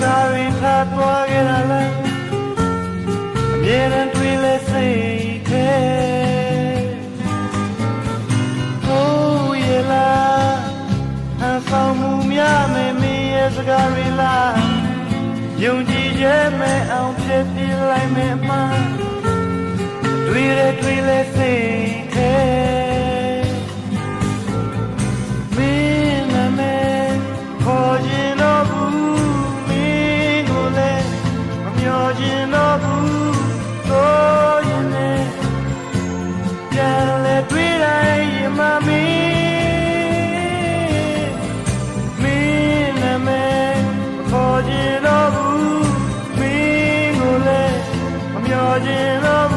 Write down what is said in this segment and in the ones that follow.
ခဲ့တာလားအမြဲတမ်းတွေးလဲစိတ်ထဲဟိုးရလားအဆောင်မှုများမယ်မင်းရဲ့စကားတွေလားယုံကြည်ရဲ့မဲ့အောင်ဖြစ်ပြလိုက်မယ်အမှန်တွေးလဲတွေးလဲစိတ် မ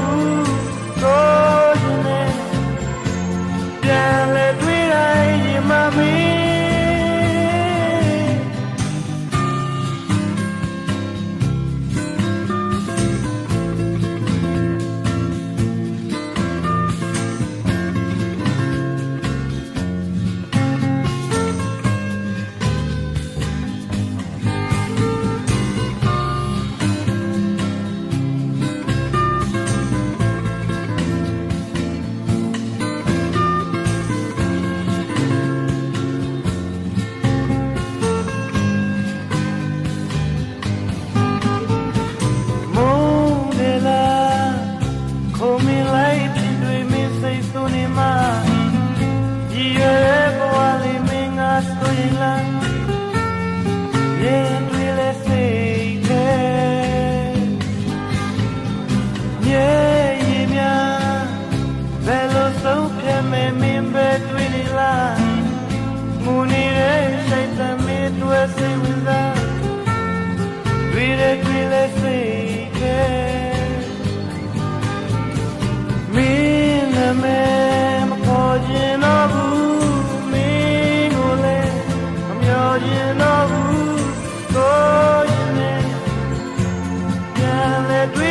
စိတ်ဝင်စားတွေ့တယ်တွေ့လဲစိတ်ခဲမင်းနာမည်မခေါ်ခြင်းတော့ဘူးမင်းကိုလည်းမမျောခြင်းတော့ဘူးကိုရင်နဲ့ပြန်လဲတွေ့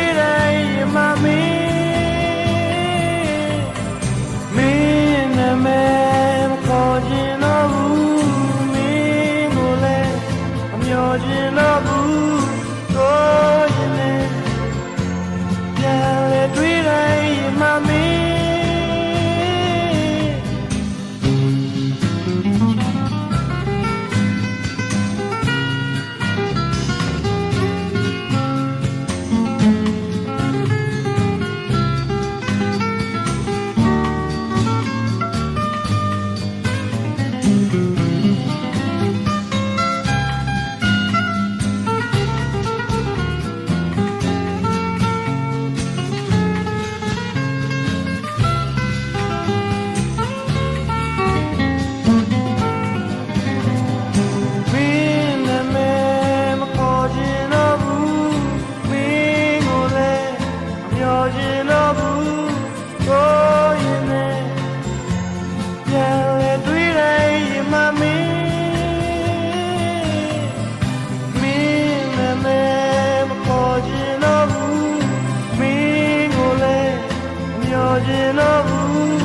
မမျောခြင်းတော့ဘူး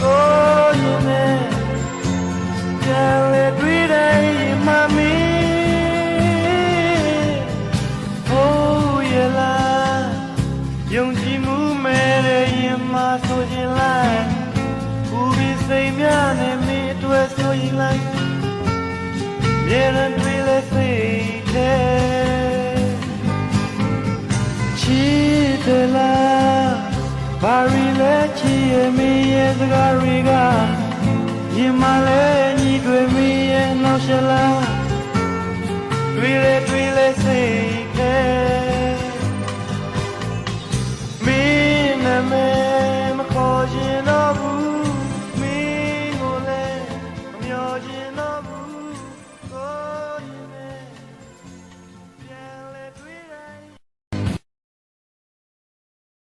ကိုရင်နဲ့ပြန်လဲတွေ့တိုင်းရင်မမီဟိုးရလားယုံကြည်မှုမဲ့တဲ့ရင်မဆိုရင်လိုက်ဘူးပြီးစိတ်များနဲ့မင်းအတွက်ဆိုရင်လိုက်မြေရန်တွေ့လဲစိတ်ထဲချစ်တယ်လားဘာရီလဲ ချစ်ရဲ့မင်းရဲ့စကားတွေကရင်မလဲညီတွေမင်းရဲ့နောက်ရှလာတွေးလဲတွေးလဲစိ